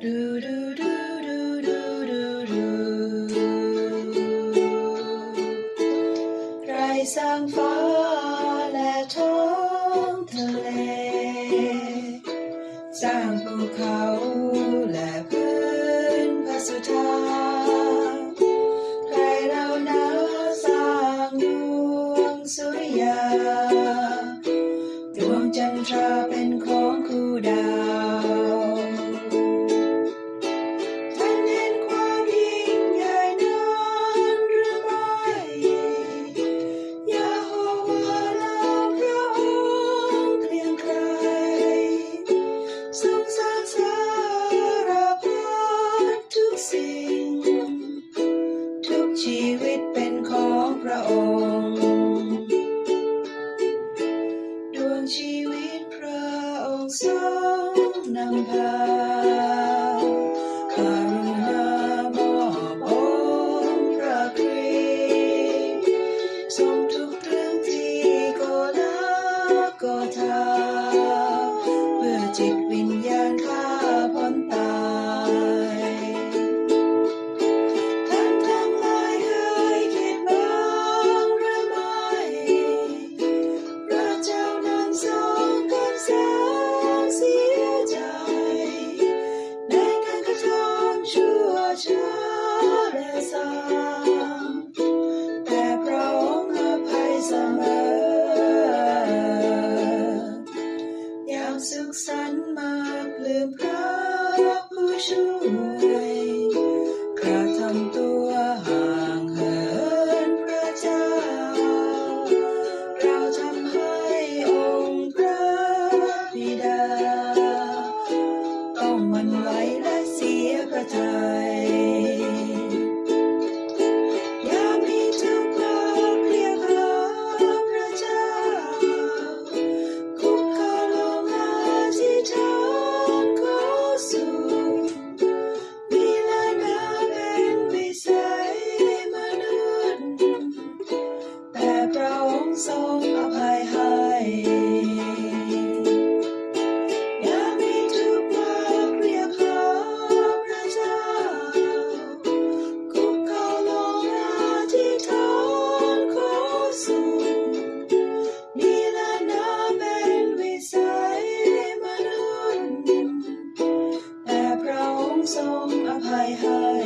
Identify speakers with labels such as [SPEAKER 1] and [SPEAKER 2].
[SPEAKER 1] ไรสร้างฟ้าและท้องทะเล สร้างภูเขาและพื้นพระสุธาใครเรานาสร้างดวงสุริยา ดวงจันทรา วิตพระองค์ทรงนำพาคารุณามอบองค์พระคริสทรงทุกเรื่องที่ก็นักก็ทาเพื่อจิต สุขสันต์มากเลือพระผู้ช่วย my heart.